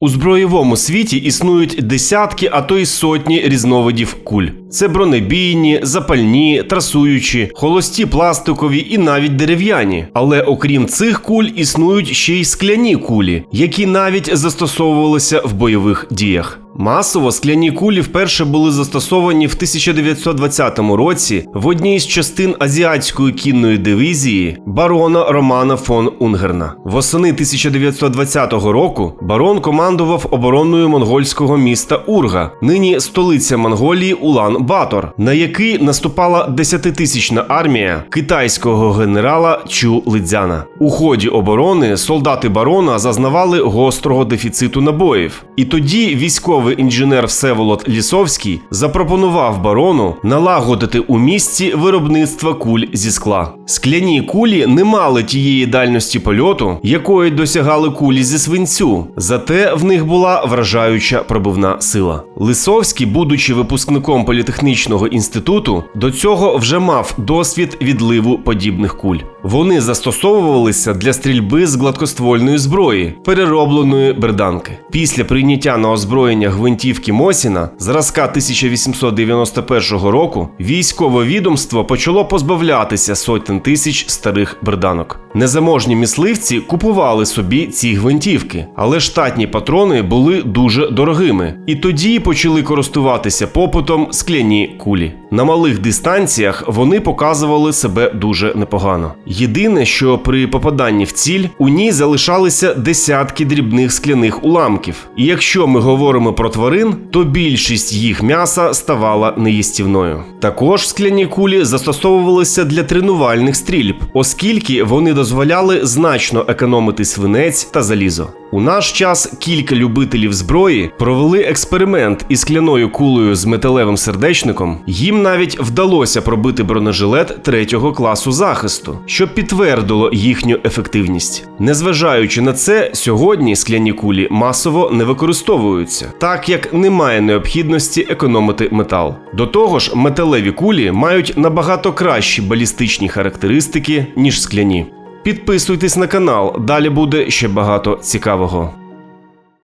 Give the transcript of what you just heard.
У зброєвому світі існують десятки, а то й сотні різновидів куль. Це бронебійні, запальні, трасуючі, холості пластикові і навіть дерев'яні. Але окрім цих куль існують ще й скляні кулі, які навіть застосовувалися в бойових діях. Масово скляні кулі вперше були застосовані в 1920 році в одній з частин азіатської кінної дивізії барона Романа фон Унгерна. Восени 1920 року барон командував обороною монгольського міста Урга, нині столиця Монголії Улан Батор, на який наступала десятитисячна армія китайського генерала Чу Лидзяна. У ході оборони солдати барона зазнавали гострого дефіциту набоїв, і тоді військовий інженер Всеволод Лісовський запропонував барону налагодити у місті виробництво куль зі скла. Скляні кулі не мали тієї дальності польоту, якої досягали кулі зі свинцю, зате в них була вражаюча пробивна сила. Лисовський, будучи випускником політехнічного інституту, до цього вже мав досвід відливу подібних куль. Вони застосовувалися для стрільби з гладкоствольної зброї, переробленої берданки. Після прийняття на озброєння гвинтівки Мосіна зразка 1891 року військове відомство почало позбавлятися сотень тисяч старих берданок. Незаможні мисливці купували собі ці гвинтівки, але штатні патрони були дуже дорогими, і тоді почали користуватися попитом скляні кулі. На малих дистанціях вони показували себе дуже непогано. Єдине, що при попаданні в ціль у ній залишалися десятки дрібних скляних уламків. І якщо ми говоримо про тварин, то більшість їх м'яса ставала неїстівною. Також скляні кулі застосовувалися для тренувальних стрільб, оскільки вони дозволяли значно економити свинець та залізо. У наш час кілька любителів зброї провели експеримент із скляною кулею з металевим сердечником. Їм навіть вдалося пробити бронежилет третього класу захисту, що підтвердило їхню ефективність. Незважаючи на це, сьогодні скляні кулі масово не використовуються, так як немає необхідності економити метал. До того ж, металеві кулі мають набагато кращі балістичні характеристики, ніж скляні. Підписуйтесь на канал, далі буде ще багато цікавого.